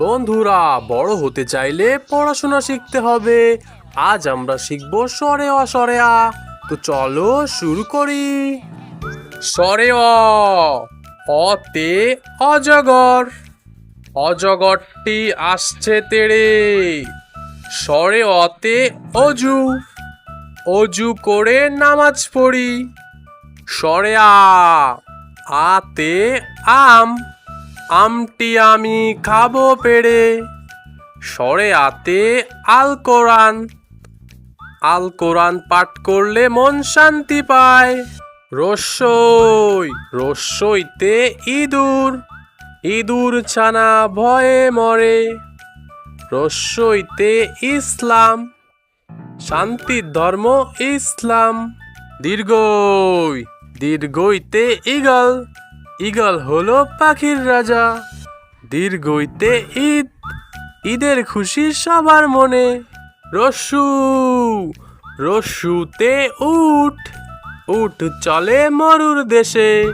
বন্ধুরা, বড় হতে চাইলে পড়াশোনা শিখতে হবে। আজ আমরা শিখব সরে অ সরে আ তো চলো শুরু করি। সরে অতে অজগর। অজগরটি আসছে তেড়ে। সরে অতে অজু। অজু করে নামাজ পড়ি। সরে আ আতে আম। আমটি আমি খাব পেড়ে। সরে আতে আল কোরআন। আল কোরআন পাঠ করলে মন শান্তি পায়। রস্যই রস্যইতে ইঁদুর। ইঁদুর ছানা ভয়ে মরে। রস্যইতে ইসলাম। শান্তির ধর্ম ইসলাম। দীর্ঘই, দীর্ঘইতে ইগল ইগল হলো পাখির রাজা। দীর্ঘইতে ঈদ, ঈদের খুশি সবার মনে। রস্যু, রস্যুতে উঠ উঠ চলে মরুর দেশে।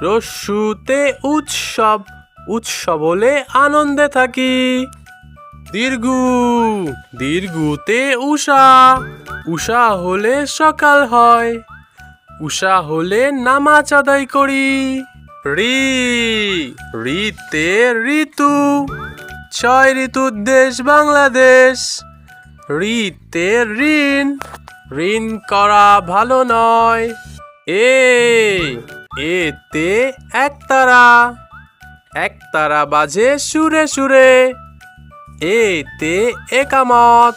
রস্যুতে উৎসব উৎসব হলে আনন্দে থাকি। দীর্ঘু, দীর্ঘুতে উষা উষা হলে সকাল হয়। উষা হলে নামাজ আদায় করি। রি, রিতে ঋতু, ছয় ঋতুর দেশ বাংলাদেশ। রিতে ঋণ ঋণ করা ভালো নয়। এ, এতে একতারা একতারা বাজে সুরে সুরে। এতে একামত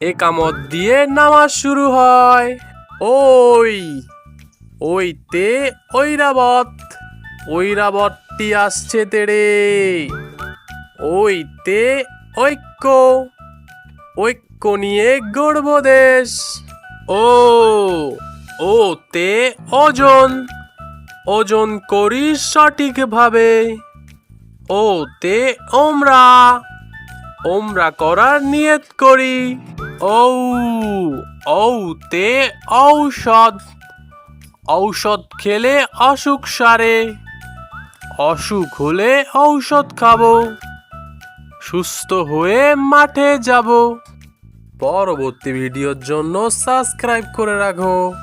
একামত দিয়ে নামাজ শুরু হয়। ওই, ওইতে ঐরাবত। ঐরাবতটি আসছে তেড়ে ওইতে ঐক্য ঐক্য নিয়ে গড়ব দেশ। ও, ওতে ওজন ওজন করি সঠিকভাবে। ওতে ওমরা ওমরা করার নিয়ত করি। ঔ, ঔতে ঔষধ ঔষধ খেলে অসুখ সারে। অসুখ হলে ঔষধ খাব। সুস্থ হয়ে মাঠে যাব। পরবর্তী ভিডিওর জন্য সাবস্ক্রাইব করে রাখো।